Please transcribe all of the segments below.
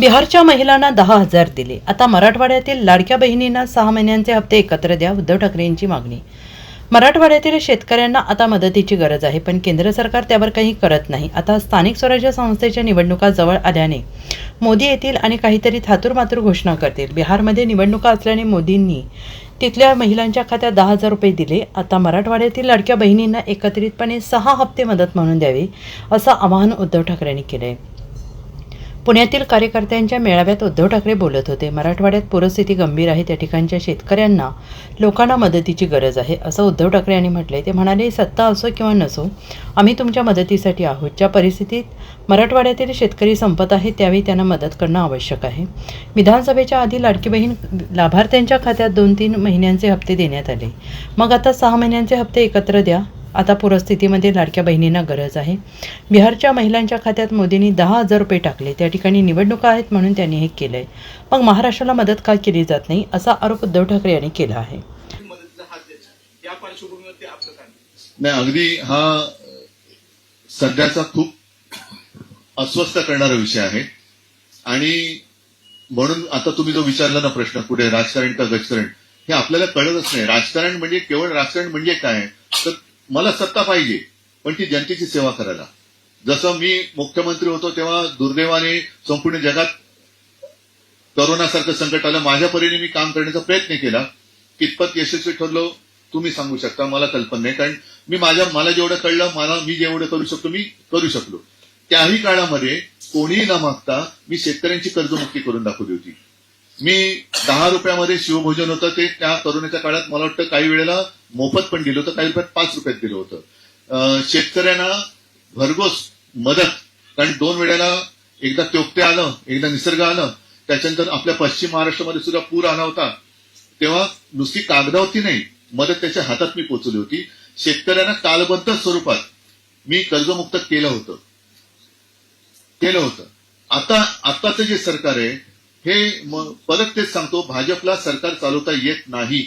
बिहारच्या महिलांना दहा हजार दिले. आता मराठवाड्यातील लाडक्या बहिणींना सहा महिन्यांचे हप्ते एकत्र द्या उद्धव ठाकरेंची मागणी. मराठवाड्यातील शेतकऱ्यांना आता मदतीची गरज आहे पण केंद्र सरकार त्यावर काही करत नाही. आता स्थानिक स्वराज्य संस्थेच्या निवडणुका जवळ आल्याने मोदी येतील आणि काहीतरी थातूरमातूर घोषणा करतील. बिहारमध्ये निवडणुका असल्याने मोदींनी तिथल्या महिलांच्या खात्यात दहा हजार रुपये दिले. आता मराठवाड्यातील लाडक्या बहिणींना एकत्रितपणे सहा हप्ते मदत म्हणून द्यावी असं आवाहन उद्धव ठाकरेंनी केलं आहे पुण्यातील कार्यकर्त्यांच्या मेळाव्यात उद्धव ठाकरे बोलत होते. मराठवाड्यात पूरस्थिती गंभीर आहे त्या ठिकाणच्या शेतकऱ्यांना लोकांना मदतीची गरज आहे असं उद्धव ठाकरे यांनी म्हटले ते म्हणाले सत्ता असो किंवा नसो आम्ही तुमच्या मदतीसाठी आहोत. ज्या परिस्थितीत मराठवाड्यातील शेतकरी संपत आहे त्यावेळी त्यांना मदत करणं आवश्यक आहे. विधानसभेच्या आधी लाडकी बहीण लाभार्थ्यांच्या खात्यात दोन तीन महिन्यांचे हप्ते देण्यात आले. मग आता सहा महिन्यांचे हप्ते एकत्र द्या. आता पूरस्थितीमध्ये लाडक्या बहिणींना गरज आहे. बिहारच्या महिलांच्या खात्यात मोदींनी दहा हजार रुपये टाकले. त्या ठिकाणी निवडणुका आहेत म्हणून त्यांनी हे केलं आहे मग महाराष्ट्राला मदत का केली जात नाही असा आरोप उद्धव ठाकरे यांनी केला आहे. नाही अगदी हा सध्याचा खूप अस्वस्थ करणारा विषय आहे. आणि म्हणून आता तुम्ही जो विचारला ना प्रश्न पुढे राजकारण का गजकारण हे आपल्याला कळतच नाही. राजकारण म्हणजे केवळ राजकारण म्हणजे काय? तर मला सत्ता पाहिजे पण ती जनतेची सेवा करायला. जसं मी मुख्यमंत्री होतो तेव्हा दुर्दैवाने संपूर्ण जगात करोनासारखं संकट आलं. माझ्या परीने मी काम करण्याचा प्रयत्न केला. कितपत यशस्वी ठरलो तुम्ही सांगू शकता. मला कल्पना नाही. कारण मी माझ्या मला जेवढं कळलं मला मी जेवढं करू शकतो मी करू शकलो. त्याही काळामध्ये कोणीही न मागता मी शेतकऱ्यांची कर्जमुक्ती करून दाखवली होती. मी दहा रुपयामध्ये शिवभोजन होतं ते त्या करोनाच्या काळात मला वाटतं काही वेळेला मोफत पण दिलं होतं काही रुपयात पाच रुपयात दिलं होतं. शेतकऱ्यांना भरघोस मदत कारण दोन वेळेला एकदा त्योक्ते आलं एकदा निसर्ग आलं त्याच्यानंतर आपल्या पश्चिम महाराष्ट्रामध्ये सुद्धा पूर आला होता. तेव्हा नुसती कागदावरती नाही मदत त्याच्या हातात मी पोचवली होती. शेतकऱ्यांना कालबद्ध स्वरूपात मी कर्जमुक्त केलं होतं. केलं होतं. आता आताचं जे सरकार आहे हे परत तेच सांगतो भाजपला सरकार चालवता येत नाही.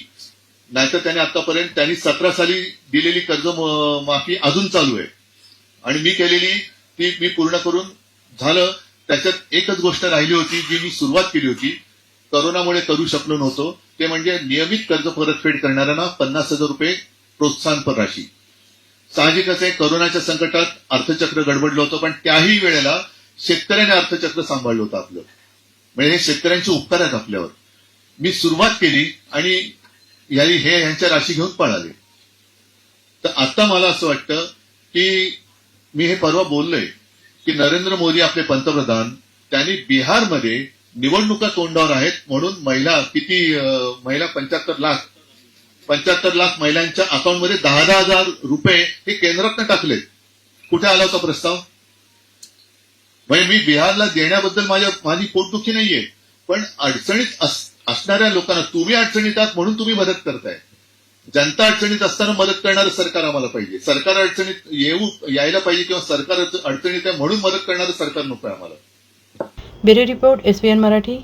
नाहीतर त्याने आतापर्यंत त्यांनी सतरा साली दिलेली कर्ज माफी अजून चालू आहे. आणि मी केलेली ती मी पूर्ण करून झालं. त्याच्यात एकच गोष्ट राहिली होती जी मी सुरुवात केली होती. करोनामुळे करू शकलो नव्हतो. ते म्हणजे नियमित कर्ज परतफेड करणाऱ्यांना पन्नास हजार रुपये प्रोत्साहनपर राशी. साहजिकच आहे करोनाच्या संकटात अर्थचक्र गडबडलं होतं पण त्याही वेळेला शेतकऱ्याने अर्थचक्र सांभाळलं होतं आपलं. म्हणजे हे शेतकऱ्यांचे उपकार आहेत आपल्यावर. मी सुरुवात केली आणि याही हे यांच्या राशी घेऊन पळाले. तर आता मला असं वाटतं की मी हे परवा बोललोय की नरेंद्र मोदी आपले पंतप्रधान त्यांनी बिहारमध्ये निवडणुका तोंडावर आहेत म्हणून महिला किती महिला पंच्याहत्तर लाख पंच्याहत्तर लाख महिलांच्या अकाउंटमध्ये दहा दहा हजार रुपये हे केंद्रातनं टाकलेत. कुठे आला होता प्रस्ताव? म्हणजे मी बिहारला देण्याबद्दल माझ्या माझी पोटदुखी नाहीये. पण अडचणीत असणाऱ्या लोकांना तुम्ही अडचणीत आहात म्हणून तुम्ही मदत करताय. जनता अडचणीत असताना मदत करणारं सरकार आम्हाला पाहिजे. सरकार अडचणीत येऊ यायला पाहिजे किंवा सरकार अडचणीत आहे म्हणून मदत करणारं सरकार नको आहे आम्हाला. Bureau report S Marathi.